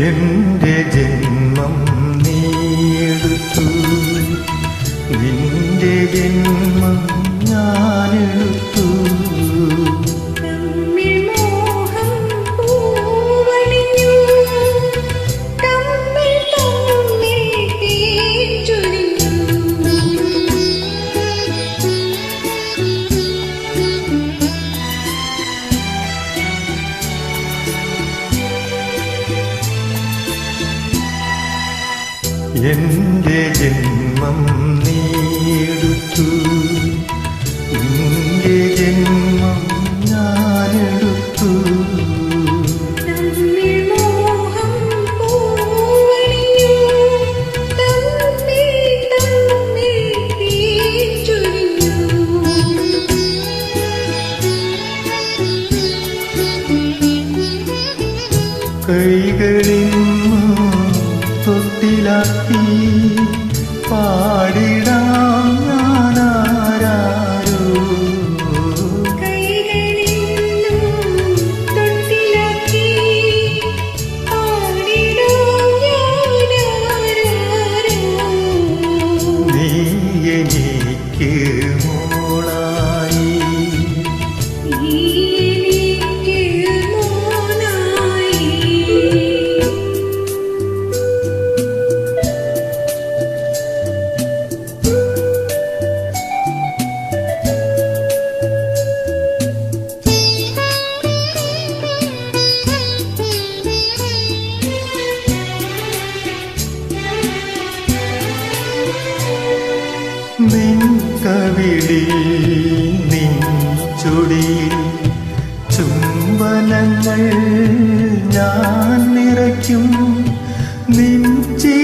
എന്റെ ജന്മം നീടുത്തു നിന്റെ ജന്മം ഞാനെടുത്തു. എന്റെ ജന്മം നീടുത്തു. നിന്റെ ജന്മം ഞാനെടുത്തു. കൈകളിൽ തൊട്ടിലാക്കി കവിളി ചുടി ചുംബനങ്ങൾ ഞാൻ നിറയ്ക്കും. നിൻ ചിരിയും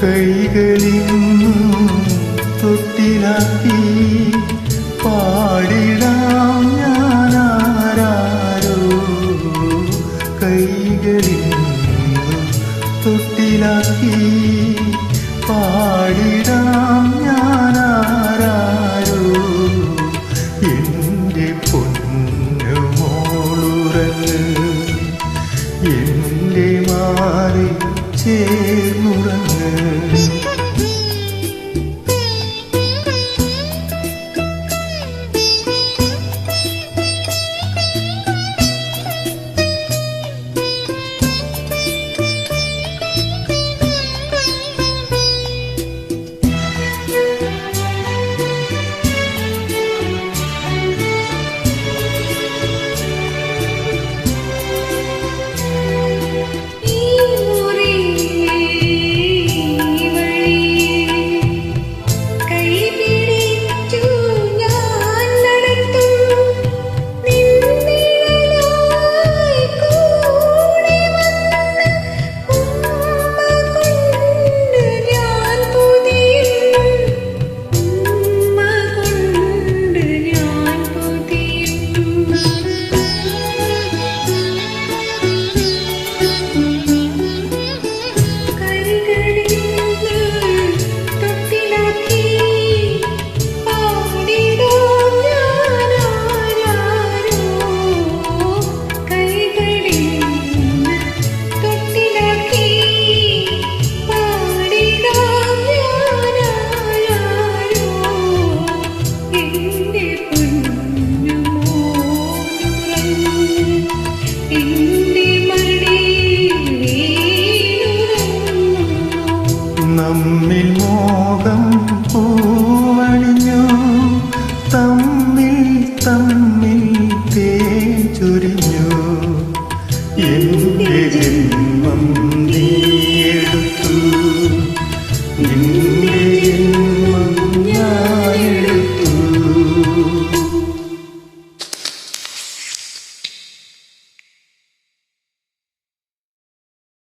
കൈകളിന്നു തൊട്ടിലാക്കി പാടിടാം നമ്മിൽ